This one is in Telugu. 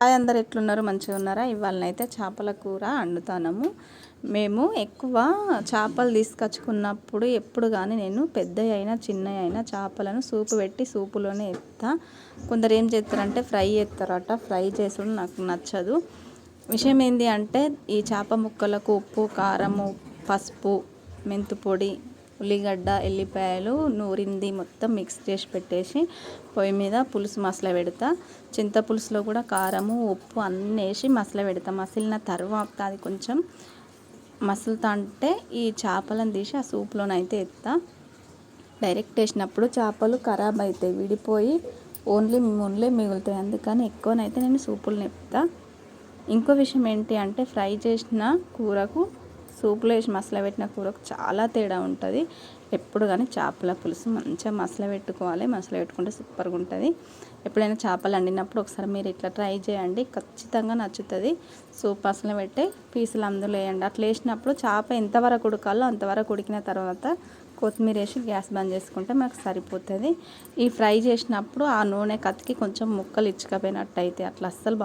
హాయ్ అందరు ఎట్లున్నారు? మంచిగా ఉన్నారా? ఇవాళనైతే చేపల కూర వండుతాము మేము ఎక్కువ చేపలు తీసుకొచ్చుకున్నప్పుడు ఎప్పుడు కానీ నేను పెద్ద అయినా చిన్న అయినా చేపలను సూపు పెట్టి సూపులోనే ఎత్తా. కొందరు ఏం చేస్తారంటే ఫ్రై చేస్తారట ఫ్రై చేసుడు నాకు నచ్చదు. విషయం ఏంటి అంటే ఈ చేప ముక్కలకు ఉప్పు కారము పసుపు మెంతు పొడి ఉల్లిగడ్డ ఎల్లిపాయలు నూరింది మొత్తం మిక్స్ చేసి పెట్టేసి పొయ్యి మీద పులుసు మసల పెడతా. చింత పులుసులో కూడా కారము ఉప్పు అన్నీ వేసి మసల పెడతా. మసిలిన తర్వాత అది కొంచెం మసులుతా అంటే ఈ చేపలను తీసి ఆ సూప్లోనైతే ఎత్తా. డైరెక్ట్ వేసినప్పుడు చేపలు ఖరాబ్ అవుతాయి విడిపోయి ఓన్లీ ఓన్లీ మిగులుతాయి. అందుకని ఎక్కువనైతే నేను సూపులు నెప్తా. ఇంకో విషయం ఏంటి అంటే ఫ్రై చేసిన కూరకు సూపులో వేసి మసాలా పెట్టిన కూరకు చాలా తేడా ఉంటుంది. ఎప్పుడు కానీ చేపల పులుసు మంచిగా మసాలా పెట్టుకోవాలి. మసాలా పెట్టుకుంటే సూపర్గా ఉంటుంది. ఎప్పుడైనా చేపలు వండినప్పుడు ఒకసారి మీరు ఇట్లా ట్రై చేయండి. ఖచ్చితంగా నచ్చుతుంది. సూప్ మసాలా పెట్టి పీసులు అందులో వేయండి. అట్లా వేసినప్పుడు చేప ఎంతవరకు ఉడకాలో అంతవరకు ఉడికిన తర్వాత కొత్తిమీర వేసి గ్యాస్ బంద్ చేసుకుంటే మాకు సరిపోతుంది. ఈ ఫ్రై చేసినప్పుడు ఆ నూనె కతికి కొంచెం ముక్కలు ఇచ్చుకపోయినట్టు అయితే అట్లా అస్సలు